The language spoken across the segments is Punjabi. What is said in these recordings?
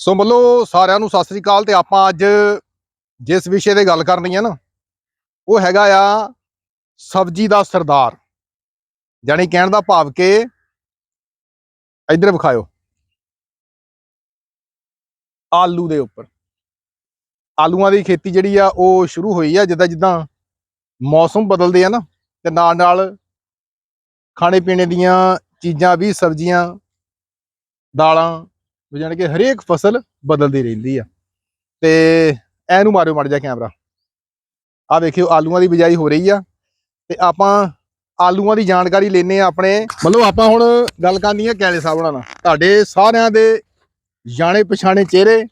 ਸੋ ਮੱਲੋ ਸਾਰਿਆਂ ਨੂੰ ਸਤਿ ਸ੍ਰੀ ਅਕਾਲ ਤੇ ਆਪਾਂ ਅੱਜ ਜਿਸ ਵਿਸ਼ੇ ਤੇ ਗੱਲ ਕਰਨੀ ਹੈ ਨਾ, ਉਹ ਹੈਗਾ ਆ ਸਬਜੀ ਦਾ ਸਰਦਾਰ। ਜਾਣੀ ਕਹਿਣ ਦਾ ਭਾਵ ਕਿ ਇੱਧਰ ਵਿਖਾਇਓ। ਆਲੂ ਦੇ ਉੱਪਰ। ਆਲੂਆਂ ਦੀ ਖੇਤੀ ਜਿਹੜੀ ਆ, ਉਹ ਸ਼ੁਰੂ ਹੋਈ ਆ ਜਿੱਦਾਂ ਜਿੱਦਾਂ ਮੌਸਮ ਬਦਲਦੇ ਆ ਨਾ, ਤੇ ਨਾਲ ਨਾਲ ਖਾਣੇ ਪੀਣੇ ਦੀਆਂ ਚੀਜ਼ਾਂ ਵੀ, ਸਬਜ਼ੀਆਂ, ਦਾਲਾਂ ਜਾਣੀ ਕਿ ਹਰੇਕ ਫਸਲ ਬਦਲਦੀ ਰਹਿੰਦੀ ਆ। ਤੇ ਐਨੂੰ ਮਾਰਿਓ ਮੜ ਜਾ ਕੈਮਰਾ। ਆ ਵੇਖਿਓ ਆਲੂਆਂ ਦੀ ਬਿਜਾਈ ਹੋ ਰਹੀ ਆ। ਤੇ ਆਪਾਂ ਆਲੂਆਂ ਦੀ ਜਾਣਕਾਰੀ ਲੈਨੇ ਆ ਆਪਣੇ। ਮਤਲਬ ਆਪਾਂ ਹੁਣ ਗੱਲ ਕਰਨੀ ਆ ਕੈਲੇ ਸਾਹਿਬ ਨਾਲ। ਤੁਹਾਡੇ ਸਾਰਿਆਂ ਦੇ ਜਾਣੇ ਪਛਾਣੇ ਚਿਹਰੇ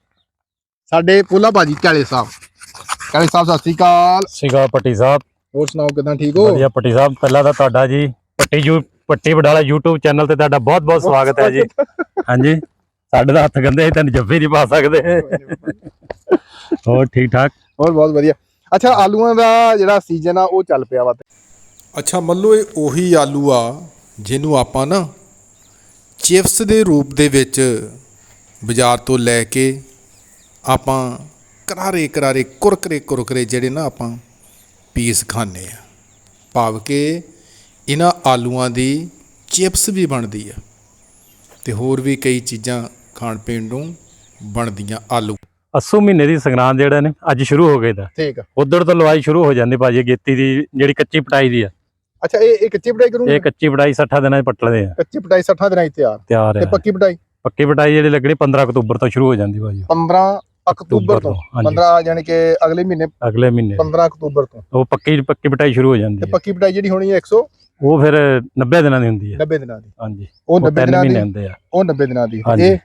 ਸਾਡੇ ਪੋਲਾ ਬਾਜੀ ਕੈਲੇ ਸਾਹਿਬ। ਕੈਲੇ ਸਾਹਿਬ ਸਤਿ ਸ੍ਰੀ ਅਕਾਲ। ਸਿਗਾ ਪੱਟੀ ਸਾਹਿਬ। ਹੋਰ ਸੁਣਾਓ ਕਿਦਾਂ ਠੀਕ ਹੋ? ਵਧੀਆ ਪੱਟੀ ਸਾਹਿਬ ਪਹਿਲਾਂ ਤਾਂ ਤੁਹਾਡਾ ਜੀ ਪੱਟੀ ਯੂ ਪੱਟੀ ਬਡਾਲਾ YouTube ਚੈਨਲ ਤੇ ਤੁਹਾਡਾ ਬਹੁਤ ਬਹੁਤ ਸਵਾਗਤ ਹੈ ਜੀ। ਹਾਂਜੀ ਸਾਡੇ ਦਾ ਹੱਥ ਗੰਦੇ ਤੈਨੂੰ ਜੱਫੀ ਨਹੀਂ ਪਾ ਸਕਦੇ। ਹੋਰ ਠੀਕ ਠਾਕ? ਹੋਰ ਬਹੁਤ ਵਧੀਆ। ਅੱਛਾ ਆਲੂਆਂ ਦਾ ਜਿਹੜਾ ਸੀਜ਼ਨ ਆ ਉਹ ਚੱਲ ਪਿਆ ਵਾ। ਅੱਛਾ ਮੱਲੋ ਇਹ ਉਹੀ ਆਲੂ ਆ ਜਿਹਨੂੰ ਆਪਾਂ ਨਾ ਚਿਪਸ ਦੇ ਰੂਪ ਦੇ ਵਿੱਚ ਬਾਜ਼ਾਰ ਤੋਂ ਲੈ ਕੇ ਆਪਾਂ ਕਰਾਰੇ ਕਰਾਰੇ ਕੁਰਕਰੇ ਕੁਰਕਰੇ ਜਿਹੜੇ ਨਾ ਆਪਾਂ ਪੀਸ ਖਾਂਦੇ ਆ। ਭਾਵ ਕਿ ਇਹਨਾਂ ਆਲੂਆਂ ਦੀ ਚਿਪਸ ਵੀ ਬਣਦੀ ਆ। ਤੇ ਹੋਰ ਵੀ ਕਈ ਚੀਜ਼ਾਂ ਖਾਣ ਪੀਣ ਨੂੰ ਬਣਦੀਆਂ ਆਲੂ। ਅੱਸੂ ਮਹੀਨੇ ਦੀ ਸੰਗਰਾਂਦ ਜਿਹੜਾ ਨੇ ਅੱਜ ਸ਼ੁਰੂ ਹੋ ਗਏ ਦਾ। ਠੀਕ ਆ। ਉਧਰ ਤੋਂ ਲਵਾਈ ਸ਼ੁਰੂ ਹੋ ਜਾਂਦੀ ਭਾਜੀ ਗੇਤੀ ਦੀ ਜਿਹੜੀ ਕੱਚੀ ਪਟਾਈ ਦੀ ਆ। ਅੱਛਾ ਇਹ ਇਹ ਕੱਚੀ ਪਟਾਈ ਕਰੂੰਗੇ? ਇਹ ਕੱਚੀ ਪਟਾਈ 60 ਦਿਨਾਂ 'ਚ ਪੱਟਲਦੇ ਆ। ਕੱਚੀ ਪਟਾਈ 60 ਦਿਨਾਂ 'ਚ ਤਿਆਰ। ਤਿਆਰ ਤੇ ਪੱਕੀ ਪਟਾਈ? ਪੱਕੀ ਪਟਾਈ ਜਿਹੜੀ ਲੱਗਣੀ 15 ਅਕਤੂਬਰ ਤੋਂ ਸ਼ੁਰੂ ਹੋ ਜਾਂਦੀ ਭਾਜੀ। 15 ਅਕਤੂਬਰ ਤੋਂ? ਹਾਂਜੀ। 15 ਯਾਨੀ ਕਿ ਅਗਲੇ ਮਹੀਨੇ? ਅਗਲੇ ਮਹੀਨੇ। 15 ਅਕਤੂਬਰ ਤੋਂ। ਉਹ ਪੱਕੀ ਪੱਕੀ ਪਟਾਈ ਸ਼ੁਰੂ ਹੋ ਜਾਂਦੀ ਤੇ ਹੈ। ਪੱਕੀ ਪਟਾਈ ਜਿਹੜੀ ਹੋਣੀ ਹੈ 190 ਉਹ ਫਿਰ 90 ਦਿਨਾਂ ਦੀ ਹੁੰਦੀ ਹੈ। ਦਿਨਾਂ ਦੀ। ਹਾਂਜੀ। ਉਹ ਉਹ 90 ਤਿੰਨ ਦਿਨਾਂ ਦੀ? ਹੁੰਦੇ ਆ। ਉਹ 90 ਦਿਨਾਂ ਦੀ। ਇਹ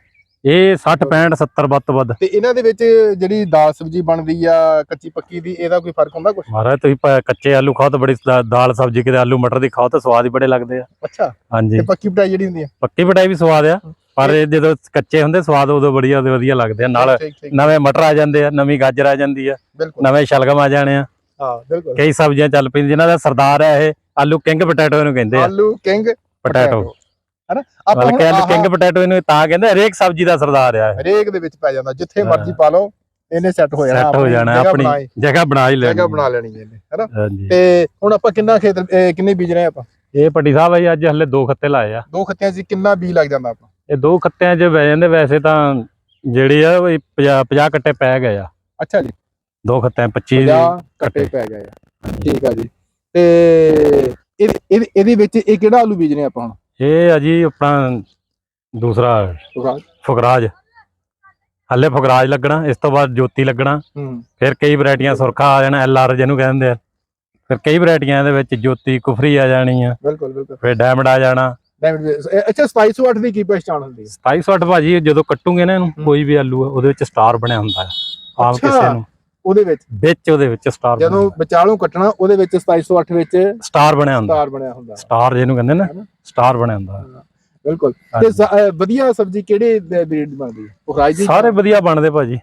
ਇਹ 60 65 70 ਵੱਧ ਤੋਂ ਵੱਧ। ਤੇ ਇਹਨਾਂ ਦੇ ਵਿੱਚ ਜਿਹੜੀ ਦਾਲ ਸਬਜੀ ਬਣਦੀ ਆ ਕੱਚੀ ਪੱਕੀ ਦੀ ਇਹਦਾ ਕੋਈ ਫ਼ਰਕ ਹੁੰਦਾ ਕੁਝ ਮਹਾਰਾਜ ਤੁਸੀਂ ਕੱਚੇ ਆਲੂ ਖਾਓ ਤਾਂ ਬੜੀ ਦਾਲ ਸਬਜ਼ੀ ਕਿਤੇ ਆਲੂ ਮਟਰ ਦੀ ਖਾਓ ਤਾਂ ਸਵਾਦ ਹੀ ਬੜੇ ਲੱਗਦੇ ਆ। ਅੱਛਾ। ਹਾਂਜੀ। ਤੇ ਪੱਕੀ ਪਟਾਈ ਜਿਹੜੀ ਹੁੰਦੀ ਆ? ਪੱਕੀ ਪਟਾਈ ਵੀ ਸਵਾਦ ਆ ਪਰ ਜਦੋਂ ਕੱਚੇ ਹੁੰਦੇ ਸਵਾਦ ਉਦੋਂ ਬੜੀਆ ਤੇ ਵਧੀਆ ਲੱਗਦੇ ਆ। ਨਾਲ ਨਵੇਂ ਮਟਰ ਆ ਜਾਂਦੇ ਆ ਨਵੀਂ ਗਾਜਰ ਆ ਜਾਂਦੀ ਆ ਨਵੇਂ ਸ਼ਲਗਮ ਆ ਜਾਣੇ ਆ। ਹਾਂ ਬਿਲਕੁਲ। ਕਈ ਸਬਜ਼ੀਆਂ ਚੱਲ ਪੈਂਦੀਆਂ ਜਿਨ੍ਹਾਂ ਦਾ ਸਰਦਾਰ ਹੈ ਇਹ ਆਲੂ ਕਿੰਗ ਪੋਟੈਟੋ ਇਹਨੂੰ ਕਹਿੰਦੇ ਆ। ਆਲੂ ਕਿੰਗ ਪੋਟੈਟੋ। ਹੈਨਾ? ਆਪਾਂ ਹੁਣ ਆਲੂ ਕਿੰਗ ਪੋਟੈਟੋ ਇਹਨੂੰ ਤਾਂ ਕਹਿੰਦੇ ਹਰੇਕ ਸਬਜ਼ੀ ਦਾ ਸਰਦਾਰ ਆ ਹਰੇਕ ਦੇ ਵਿੱਚ ਪੈ ਜਾਂਦਾ ਜਿੱਥੇ। ਮਰਜ਼ੀ ਪਾ ਲਓ ਇਹਨੇ ਸੈੱਟ ਹੋ ਜਾਣਾ ਸੈੱਟ ਹੋ ਜਾਣਾ ਆਪਣੀ ਜਗ੍ਹਾ ਬਣਾ ਹੀ ਲੈਣੀ। ਜਗ੍ਹਾ ਬਣਾ ਲੈਣੀ ਇਹਨੇ ਹੈਨਾ? ਤੇ ਹੁਣ ਆਪਾਂ ਕਿੰਨਾ ਖੇਤ ਕਿੰਨੇ ਬੀਜ ਰਹੇ ਆਪਾਂ? ਇਹ ਪੱਟੀ ਸਾਹਿਬ ਆਈ ਅੱਜ ਹਲੇ ਦੋ ਖੱਤੇ ਲਾਏ ਆ। ਦੋ ਖੱਤਿਆਂ 'ਚ ਕਿੰਨਾ ਬੀ ਲੱਗ ਜਾਂਦਾ ਆਪਾਂ? ਇਹ ਦੋ ਖੱਤਿਆਂ 'ਚ ਪੈ ਜਾਂਦੇ ਵੈਸੇ ਤਾਂ ਜਿਹੜੇ ਆ ਉਹ 50 50 ਕੱਟੇ ਪੈ ਗਏ ਆ। ਅੱਛਾ ਜੀ। ਦੋ ਖੱਤਿਆਂ 25 50 ਕੱਟੇ ਪੈ ਗਏ ਆ। ਠੀਕ ਆ ਜੀ। ਤੇ ਇਹਦੇ ਇਹਦੇ- ਵਿੱਚ ਇਹ ਕਿਹੜਾ ਆਲੂ ਬੀਜਣੇ ਆਪਾਂ ਹੁਣ? ਇਹ ਆ ਜੀ ਆਪਣਾ ਦੂਸਰਾ? ਫੁਕਰਾਜ ਹੱਲੇ ਫੁਕਰਾਜ ਲੱਗਣਾ ਇਸ ਤੋਂ ਬਾਅਦ ਜੋਤੀ ਲੱਗਣਾ। ਫਿਰ ਕਈ ਵੈਰਾਈਟੀਆਂ ਸੁਰਖਾ ਆ ਜਾਣਾ ਐਲ ਆਰ ਜਿਹਨੂੰ ਕਹਿੰਦੇ ਆ। ਫਿਰ ਕਈ ਵੈਰਾਈਟੀਆਂ ਇਹਦੇ ਵਿੱਚ ਜੋਤੀ ਕੁਫਰੀ ਆ ਜਾਣੀ ਆ। ਬਿਲਕੁਲ ਬਿਲਕੁਲ। ਫਿਰ ਡਾਇਮੰਡ ਆ ਜਾਣਾ। ਅੱਛਾ 2708 ਦੀ ਕੀ ਪਛਾਣ ਹੁੰਦੀ ਹੈ? 2760 ਭਾਜੀ ਜਦੋਂ ਕੱਟੂਗੇ ਨਾ ਇਹਨੂੰ। ਕੋਈ ਵੀ ਆਲੂ ਆ ਉਹਦੇ ਵਿੱਚ ਸਟਾਰ ਬਣਿਆ ਹੁੰਦਾ ਆ। ਆਮ ਅੱਛਾ। ਕਿਸੇ ਨੂੰ। ਉਹਦੇ ਵਿੱਚ। ਵਿੱਚ ਉਹਦੇ ਵਿੱਚ ਸਟਾਰ ਜਦੋਂ ਵਿਚਾਲੋਂ ਕੱਟਣਾ ਉਹਦੇ ਵਿੱਚ 2708 ਵਿੱਚ ਸਟਾਰ ਬਣਿਆ ਹੁੰਦਾ। ਸਟਾਰ ਬਣਿਆ ਹੁੰਦਾ। ਸਟਾਰ ਜਿਹਨੂੰ ਕਹਿੰਦੇ ਨਾ? ਸਟਾਰ ਬਣਿਆ ਹੁੰਦਾ। ਬਿਲਕੁਲ। ਤੇ ਵਧੀਆ ਸਬਜ਼ੀ ਕਿਹੜੇ ਬਰੀਡ ਬਣਦੀ? ਹੈ ਪੁਖਰਾਜ ਦੀ? ਸਾਰੇ ਵਧੀਆ ਬਣਦੇ ਭਾਜੀ।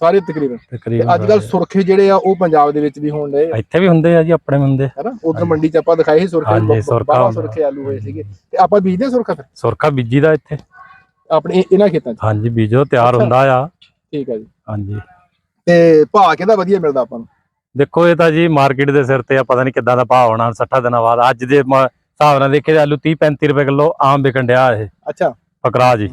ਸਾਰੇ ਤਕਰੀਬਨ। ਤੇ ਤਕਰੀਬਨ ਅੱਜ ਕੱਲ ਸੁਰਖੇ ਜਿਹੜੇ ਆ ਉਹ ਪੰਜਾਬ ਦੇ ਵਿੱਚ ਵੀ ਹੋਣ ਆ, ਇੱਥੇ ਵੀ ਹੁੰਦੇ ਆ ਜੀ ਆਪਣੇ ਹੁੰਦੇ। ਹੈਨਾ ਉਧਰ। ਮੰਡੀ ਚ ਆਪਾਂ ਦਿਖਾਏ ਸੀ ਸੁਰਖੇ। ਬਹੁਤ- ਸੁਰਖਾ ਆਲੂ ਹੋਏ ਸੀਗੇ। ਤੇ ਆਪਾਂ ਬੀਜਦੇ ਸੁਰਖਾ ਫਿਰ? ਸੁਰਖਾ ਬੀਜੀ ਦਾ ਇੱਥੇ। ਆਪਣੇ ਇਹ- ਇਹਨਾਂ ਖੇਤਾਂ 'ਚ? ਹਾਂਜੀ ਬੀਜੋ ਤਿਆਰ। ਹੁੰਦਾ ਆ। ਠੀਕ ਹੈ ਜੀ। ਹਾਂਜੀ। ਤੇ ਭਾਅ ਕਿਹਦਾ ਵਧੀਆ ਮਿਲਦਾ ਆਪਾਂ ਨੂੰ। ਦੇਖੋ ਇਹ ਤਾਂ ਜੀ ਮਾਰਕੀਟ ਦੇ ਸਿਰ ਤੇ ਆ ਪਤਾ ਨਹੀਂ ਕਿੱਦਾਂ ਦਾ ਭਾਅ ਹੋਣਾ 60 ਦਿਨਾਂ ਬਾਅਦ। ਅੱਜ ਦੇ ਮ- ਹਿਸਾਬ ਨਾਲ ਦੇਖੇ ਤਾਂ ਆਲੂ 30 35 ਰੁਪਏ ਕਿਲੋ ਆਮ ਵਿਕਣ ਡਿਆ ਇਹ। ਅੱਛਾ। ਫਕਰਾ ਜੀ।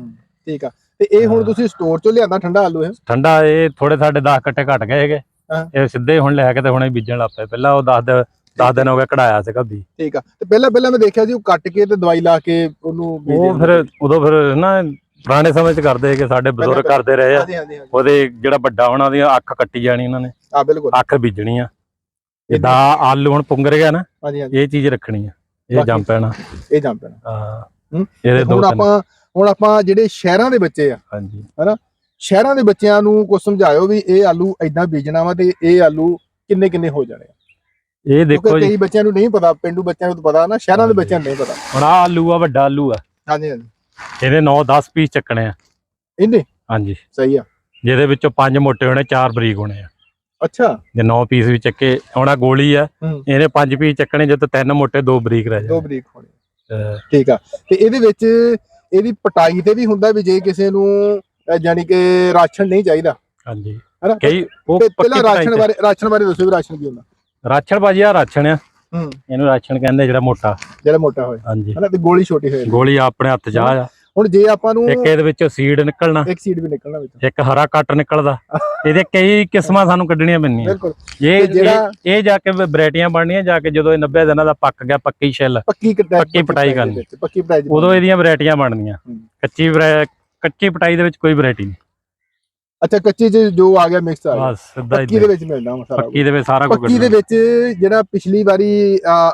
ਠੀਕ ਆ। ਤੇ ਇਹ ਹੁਣ ਹਾਂ। ਤੁਸੀਂ ਸਟੋਰ ਚੋਂ ਲਿਆਂਦਾ ਠੰਡਾ ਆਲੂ ਹੈ ਠੰਡਾ ਇਹ ਥੋੜੇ ਸਾਡੇ 10 ਕੱਟੇ ਘਟ ਗਏ ਹੈਗੇ। ਹਾਂ। ਇਹ ਸਿੱਧੇ ਹੁਣ ਲੈ ਕੇ ਤੇ ਹੁਣੇ ਬੀਜਣ ਲੱਗ ਪਏ। ਪਹਿਲਾਂ ਉਹ 10 ਦੇ 10 ਦਿਨ ਹੋ ਗਏ ਕਢਾਇਆ ਸੀਗਾ ਬੀ ਠੀਕ ਆ। ਤੇ ਪਹਿਲਾਂ ਪਹਿਲਾਂ ਮੈਂ ਦੇਖਿਆ ਸੀ ਉਹ ਕੱਟ ਕੇ ਤੇ ਦਵਾਈ ਲਾ ਕੇ ਉਹਨੂੰ ਬੀਜਦੇ ਉਹ ਹੁੰਦੇ ਫਿਰ ਉਦੋਂ ਫਿਰ ਨਾ ਪੁਰਾਣੇ ਸਮੇਂ 'ਚ ਕਰਦੇ ਕਿ ਸਾਡੇ ਬਜ਼ੁਰਗ ਕਰਦੇ ਰਹੇ ਆ। ਹਾਂਜੀ ਹਾਂਜੀ ਹਾਂਜੀ। ਉਹਦੇ ਜਿਹੜਾ ਵੱਡਾ ਹੋਣਾ ਉਹਦੀ ਅੱਖ ਕੱਟੀ ਜਾਣੀ ਉਹਨਾਂ ਨੇ। ਆ ਬਿਲਕੁਲ। ਅੱਖ ਬੀਜਣੀ ਆ ਜਿੱਦਾਂ ਆਲੂ ਹੁਣ ਪੁੰਗਰ ਗਿਆ ਨਾ ਹਾਂਜੀ ਹਾਂਜੀ। ਇਹ ਚੀਜ਼ ਰੱਖਣੀ ਆ। ਇਹ ਜੰਮ ਪੈਣਾ। ਇਹ ਜੰਮ ਪੈਣਾ। ਹਾਂ। ਹੂੰ। ਇਹਦੇ ਦੋ ਹੁਣ ਤਿੰਨ। ਆਪਾਂ ਹੁਣ ਆਪਾਂ ਜਿਹੜੇ ਸ਼ਹਿਰਾਂ ਦੇ ਬੱਚੇ ਆ ਹਾਂਜੀ। ਸ਼ਹਿਰਾਂ ਦੇ ਬੱਚਿਆਂ ਨੂੰ ਕੁਝ ਸਮਝਾਇਓ ਵੀ ਇਹ ਆਲੂ ਐਦਾਂ ਬੀਜਣਾ ਵਾ ਤੇ ਇਹ ਆਲੂ ਕਿੰਨੇ ਕਿੰਨੇ ਹੋ ਜਾਣੇ ਆ। ਇਹ ਦੇਖੋ ਕਿਉਂਕਿ ਜੀ। ਕਈ ਬੱਚਿਆਂ ਨੂੰ ਨਹੀਂ ਪਤਾ ਪਿੰਡੂ ਬੱਚਿਆਂ ਨੂੰ ਤਾਂ ਪਤਾ ਨਾ ਸ਼ਹਿਰਾਂ ਦੇ ਹਾਂਜੀ। ਬੱਚਿਆਂ ਨੂੰ ਨਹੀਂ ਪਤਾ। ਹੁਣ ਆ ਆਲੂ ਆ ਵੱਡਾ ਆਲੂ ਆ। ਹਾਂਜੀ ਹਾਂਜੀ। ਇਹਦੇ 9-10 ਪੀਸ ਚੱਕਣੇ ਆ। ਇਹਨੇ ਹਾਂਜੀ। ਸਹੀ ਆ। ਜਿਹਦੇ ਵਿੱਚੋਂ ਪੰਜ ਮੋਟੇ ਹੋਣੇ ਚਾਰ ਬਰੀਕ ਹੋਣੇ ਆ। ਅੱਛਾ। ਜੇ 9 ਪੀਸ ਵੀ ਚੱਕੇ ਹੁਣ ਗੋਲੀ ਆ ਹੂੰ। ਇਹਨੇ ਪੰਜ ਪੀਸ ਚੱਕਣੇ ਜਦੋਂ ਤਿੰਨ ਮੋਟੇ ਦੋ ਬਰੀਕ ਰਹਿ ਦੋ ਜਾਣੇ। ਬਰੀਕ ਹੋਣੇ। ਠੀਕ ਆ। ਤੇ ਇਹਦੇ ਵਿੱਚ ਇਹਦੀ ਪਟਾਈ ਤੇ ਵੀ ਹੁੰਦਾ ਵੀ ਜੇ ਕਿਸੇ ਨੂੰ ਅਹ ਯਾਨੀ ਕਿ ਰਾਸ਼ਨ ਨਹੀਂ ਚਾਹੀਦਾ। ਹਾਂਜੀ। ਹੈਨਾ? ਕਈ ਉਹ ਤੇ ਪੱਕੀ ਪਹਿਲਾਂ ਪਟਾਈ ਰਾਸ਼ਨ ਬਾਰੇ ਰਾਸ਼ਨ ਬਾਰੇ ਦੱਸੋ ਵੀ ਰਾਸ਼ਨ ਕੀ ਹੁੰਦਾ। ਰਾਛਣ ਭਾਜੀ ਆ ਰਾਛਣ ਆ। ਹੂੰ। ਇਹਨੂੰ ਰਾਛਣ ਕਹਿੰਦੇ ਜਿਹੜਾ ਮੋਟਾ। ਜਿਹੜਾ ਮੋਟਾ ਹੋਏ। ਹਾਂਜੀ। ਹਨਾ ਤੇ ਗੋਲੀ ਛੋਟੀ ਹੋਏ ਗੋਲੀ ਆਪਣੇ ਹੱਥ ਜਾ ਆ। ਹੁਣ ਜੇ ਆਪਾਂ ਨੂੰ ਇੱਕ ਇਹਦੇ ਵਿੱਚੋਂ ਸੀਡ ਨਿਕਲਣਾ। ਇੱਕ ਸੀਡ ਵੀ ਨਿਕਲਣਾ ਵਿੱਚ। ਇੱਕ ਹਰਾ ਕੱਟ ਨਿਕਲਦਾ। ਇਹਦੇ ਕਈ ਕਿਸਮਾਂ ਸਾਨੂੰ ਕੱਢਣੀਆਂ ਬਿਲਕੁਲ। ਇਹ ਜਿਹੜਾ- ਇਹ- ਜਾ ਕੇ ਵੈਰਾਈਟੀਆਂ ਬਣਨੀਆਂ ਜਾ ਕੇ ਜਦੋਂ ਇਹ 90 ਦਿਨਾਂ ਦਾ ਪੱਕ ਗਿਆ ਪੱਕੀ ਛਿੱਲ। ਪੱਕੀ ਪੱਕੀ ਪਟਾਈ ਕਰਨੀ। ਪੱਕੀ ਪਟਾਈ ਉਦੋਂ ਇਹਦੀਆਂ ਵੈਰਾਈਟੀਆਂ ਬਣਨੀਆਂ। ਕੱਚੀ ਕੱਚੀ ਪਟਾਈ ਦੇ ਵਿੱਚ ਕੋਈ ਵੈਰਾਈਟੀ ਨਹੀਂ। ਅੱਛਾ ਕੱਚੀ ਚ ਜੋ ਆ ਗਿਆ ਮਿਕਸ ਆ ਗਿਆ। ਬਸ ਸਿੱਧਾ ਪੱਕੀ ਹੀ ਦੇ। ਵਿੱਚ ਮਿਲਦਾ ਵਾ ਸਾਰਾ। ਪੱਕੀ ਦੇ ਵਿੱਚ ਸਾਰਾ ਕੁਝ ਪੱਕੀ ਦੇ ਵਿੱਚ ਜਿਹੜਾ ਪਿਛਲੀ ਵਾਰੀ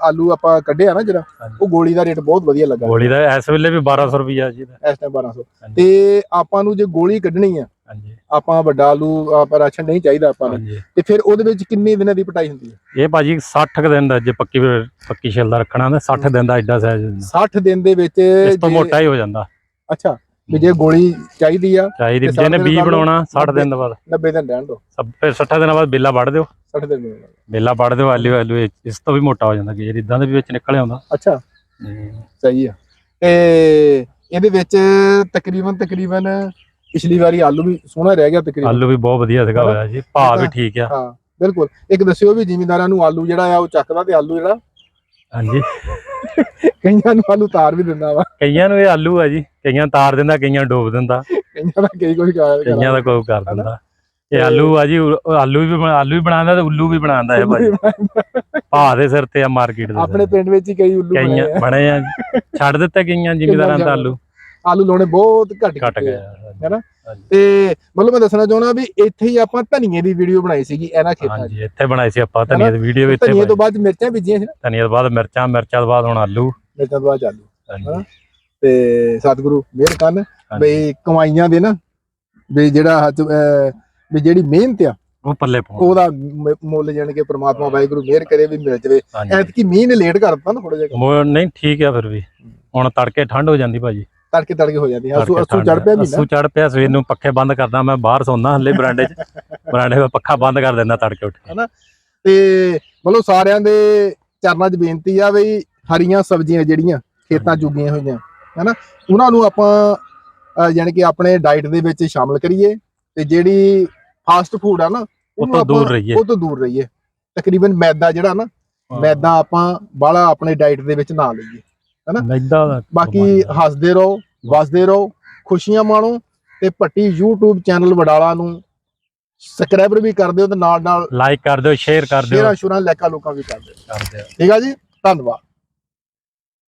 ਆਲੂ ਆਪਾਂ ਕੱਢਿਆ ਨਾ ਜਿਹੜਾ। ਉਹ ਗੋਲੀ ਦਾ ਰੇਟ ਬਹੁਤ ਵਧੀਆ ਲੱਗਾ। ਗੋਲੀ ਦਾ ਇਸ ਵੇਲੇ ਵੀ 1200 ਰੁਪਈਆ ਜੀ ਇਸ ਟਾਈਮ 1200 ਹਾਂਜੀ। ਤੇ ਆਪਾਂ ਨੂੰ ਜੇ ਗੋਲੀ ਕੱਢਣੀ ਆ ਹਾਂਜੀ। ਆਪਾਂ ਵੱਡਾ ਆਲੂ ਆਪਾਂ ਰਾਸ਼ਨ ਨਹੀਂ ਚਾਹੀਦਾ ਆਪਾਂ ਨੂੰ। ਤੇ ਫਿਰ ਉਹਦੇ ਵਿੱਚ ਕਿੰਨੇ ਦਿਨਾਂ ਦੀ ਪਟਾਈ ਹੁੰਦੀ ਹੈ ਇਹ ਭਾਜੀ 60 ਕੁ ਦਿਨ ਦਾ ਜੇ ਪੱਕੀ ਪੱਕੀ ਛਿੱਲ ਦਾ ਰੱਖਣਾ ਹੁੰਦਾ 60 ਦਿਨ ਦਾ ਐਡਾ ਸਾਈਜ਼ 60 ਦਿਨ ਦੇ ਵਿੱਚ ਇਸ ਤੋਂ ਮੋਟਾ ਹੀ ਹੋ ਜਾਂਦਾ। ਅੱਛਾ ਵੀ ਜੇ ਗੋਲੀ ਚਾਹੀਦੀ ਆ ਚਾਹੀਦੀ ਤੇ ਜਿਹਨੇ ਸਾਢੇ ਬੀ ਦਿਨ ਬਣਾਉਣਾ ਬਾਅਦ 60 ਦਿਨ ਬਾਅਦ। 90 ਦਿਨ ਰਹਿਣ ਦੋ। ਫਿਰ 60 ਦਿਨਾਂ ਬਾਅਦ ਬੇਲਾ ਵੜ ਦਿਓ। 60 ਦਿਨ। ਬੇਲਾ ਵੜ ਦਿਓ ਆਲੂ ਆਲੂ ਇਸ ਤੋਂ ਵੀ ਮੋਟਾ ਹੋ ਜਾਂਦਾ ਕਿ ਜੇ ਇਦਾਂ ਦੇ ਵਿੱਚ ਨਿਕਲ ਆਉਂਦਾ। ਅੱਛਾ। ਸਹੀ ਆ। ਤੇ ਇਹਦੇ ਵਿੱਚ ਤਕਰੀਬਨ ਤਕਰੀਬਨ ਪਿਛਲੀ ਵਾਰੀ ਆਲੂ ਵੀ ਸੋਹਣਾ ਰਹਿ ਗਿਆ ਤਕਰੀਬਨ। ਆਲੂ ਵੀ ਬਹੁਤ ਵਧੀਆ ਸੀਗਾ? ਹੋਇਆ ਜੀ ਭਾਅ ਵੀ ਠੀਕ ਆ। ਹਾਂ ਬਿਲਕੁਲ। ਇੱਕ ਦੱਸਿਓ ਵੀ ਜ਼ਿਮੀਂਦਾਰਾਂ ਨੂੰ ਆਲੂ ਜਿਹੜਾ ਆ ਉਹ ਚੱਕਦਾ ਤੇ ਆਲੂ ਜਿਹੜਾ? ਹਾਂਜੀ। ਕਈਆਂ ਨੂੰ ਆਲੂ ਤਾਰ ਵੀ ਦਿੰਦਾ ਵਾ ਕਈਆਂ ਨੂੰ ਇਹ ਆਲੂ ਆ ਜੀ ਕਈਆਂ ਤਾਰ ਦਿੰਦਾ ਕਈਆਂ ਡੋਬ ਦਿੰਦਾ ਕਈਆਂ ਦਾ ਕਈ ਕੋਈ ਕਰ ਕਈਆਂ ਦਾ ਕੋਈ ਕਰ ਦਿੰਦਾ ਇਹ ਆਲੂ ਆ ਜੀ ਆਲੂ ਵੀ ਆਲੂ ਵੀ ਬਣਾਉਂਦਾ ਤੇ ਉੱਲੂ ਵੀ ਬਣਾਉਂਦਾ ਇਹ ਭਾਜੀ ਭਾਅ ਦੇ ਸਿਰ ਤੇ ਆ ਮਾਰਕੀਟ ਦੇ ਆਪਣੇ ਪਿੰਡ ਵਿੱਚ ਹੀ ਕਈ ਉੱਲੂ। ਬਣੇ ਆ। ਬਣੇ ਆ। ਛੱਡ ਦਿੱਤੇ ਕਈਆਂ ਜ਼ਿਮੀਦਾਰਾਂ ਦਾ ਆਲੂ ਆਲੂ ਲਾਉਣੇ ਬਹੁਤ ਘੱਟ ਗਏ ਆ। ਹੈਨਾ? ਤੇ ਮਤਲਬ ਮੈਂ ਦੱਸਣਾ ਚਾਹੁੰਦਾ ਵੀ ਇੱਥੇ ਹੀ ਆਪਾਂ ਧਨੀਏ ਦੀ ਵੀਡੀਓ ਬਣਾਈ ਸੀਗੀ ਇਹਨਾਂ ਖੇਤਾਂ 'ਚ। ਹਾਂਜੀ ਇੱਥੇ ਬਣਾਈ ਸੀ ਆਪਾਂ ਧਨੀਆ ਦੀ ਵੀਡੀਓ ਵੀ ਇੱਥੇ ਧਨੀਏ ਤੋਂ। ਬਾਅਦ ਮਿਰਚਾਂ ਬੀਜੀਆਂ ਸੀ ਨਾ। ਧਨੀਆ ਤੋਂ ਬਾਅਦ ਮਿਰਚਾਂ ਮਿਰਚਾਂ ਤੋਂ ਬਾਅਦ ਹੁਣ ਆਲੂ। ਮਿਰਚਾਂ ਤੋਂ ਬਾਅਦ ਆਲੂ ਹਾਂਜੀ। ਹਾਂ। ਤੇ ਸਤਿਗੁਰੂ ਮਿਹਰ ਕਰਨ ਹਾਂਜੀ। ਬਈ ਕਮਾਈਆਂ ਦੇ ਨਾ ਵੀ ਜਿਹੜਾ ਹੱਥ, ਅਹ, ਵੀ ਜਿਹੜੀ ਮਿਹਨਤ ਆ ਉਹ ਪੱਲੇ ਪਾਉਣ। ਉਹਦਾ ਮ- ਮੁੱਲ ਜਾਣ ਕੇ ਪ੍ਰਮਾਤਮਾ ਵਾਹਿਗੁਰੂ ਮਿਹਰ ਕਰੇ ਵੀ ਮਿਲ ਜਵੇ। ਹਾਂਜੀ। ਐਤਕੀ ਮੀਂਹ ਨੇ ਲੇਟ ਕਰ ਦਿੱਤਾ ਨਾ ਥੋੜਾ ਜਿਹਾ। ਮੋ ਨਹੀਂ ਠੀਕ ਆ ਫਿਰ ਵੀ। ਹੁਣ ਤੜਕੇ ਠੰਡ ਹੋ ਜਾਂਦੀ ਭਾਜੀ। ਤੜਕੇ ਤੜਕੇ ਹੋ ਜਾਂਦੀ ਅਸੂ ਤੜਕੇ ਅਸੂ ਠੰਡ ਚੜ ਪਿਆ ਮਹੀਨਾ। ਅਸੂ ਚੜ ਪਿਆ ਸਵੇਰ ਨੂੰ ਪੱਖੇ ਬੰਦ ਕਰਦਾ ਮੈਂ ਬਾਹਰ ਸੌਂਦਾ ਹੱਲੇ ਬਰਾਂਡੇ 'ਚ। ਬਰਾਂਡੇ 'ਚ ਪੱਖਾ ਬੰਦ ਕਰ ਦਿੰਦਾ ਤੜਕੇ ਉੱਠ ਕੇ। ਤੇ ਮਤਲਬ ਸਾਰਿਆਂ ਦੇ ਚਰਨਾਂ 'ਚ ਬੇਨਤੀ ਆ ਵੀ ਹਰੀਆਂ ਸਬਜ਼ੀਆਂ ਜਿਹੜੀਆਂ ਖੇਤਾਂ 'ਚ ਉੱਗੀਆਂ ਹੋਈਆਂ ਹੈਨਾ? ਉਹਨਾਂ ਨੂੰ ਆਪਾਂ ਯਾਨੀ ਕਿ ਆਪਣੇ ਡਾਈਟ ਦੇ ਵਿੱਚ ਸ਼ਾਮਲ ਕਰੀਏ ਤੇ ਜਿਹੜੀ ਫਾਸਟ ਫੂਡ ਆ ਨਾ ਉਹ ਤੋਂ ਦੂਰ ਰਹੀਏ। ਉਹ ਤੋਂ ਦੂਰ ਰਹੀਏ। ਤਕਰੀਬਨ ਮੈਦਾ ਜਿਹੜਾ ਨਾ ਮੈਦਾ ਆਪਾਂ ਬਾਹਲਾ ਆਪਣੇ ਡਾਈਟ ਦੇ ਵਿੱਚ ਨਾ ਲਈਏ। ਦਾ ਬਾਕੀ ਹੱਸਦੇ ਰਹੋ ਵਸਦੇ ਰਹੋ ਖੁਸ਼ੀਆਂ ਮਾਣੋ ਤੇ ਭੱਟੀ YouTube ਚੈਨਲ ਵਡਾਲਾ ਨੂੰ ਸਬਸਕ੍ਰਾਈਬਰ ਵੀ ਕਰ ਦਿਓ ਤੇ ਨਾਲ ਨਾਲ ਲਾਈਕ ਕਰ ਦਿਓ ਸ਼ੇਅਰ ਕਰ ਦਿਓ। ਸ਼ੇਅਰਾਂ ਸ਼ੁਰਾਂ ਲੈਕਾ ਲੋਕਾਂ ਵੀ ਕਰ ਦਿਓ। ਠੀਕ ਆ ਜੀ? ਧੰਨਵਾਦ।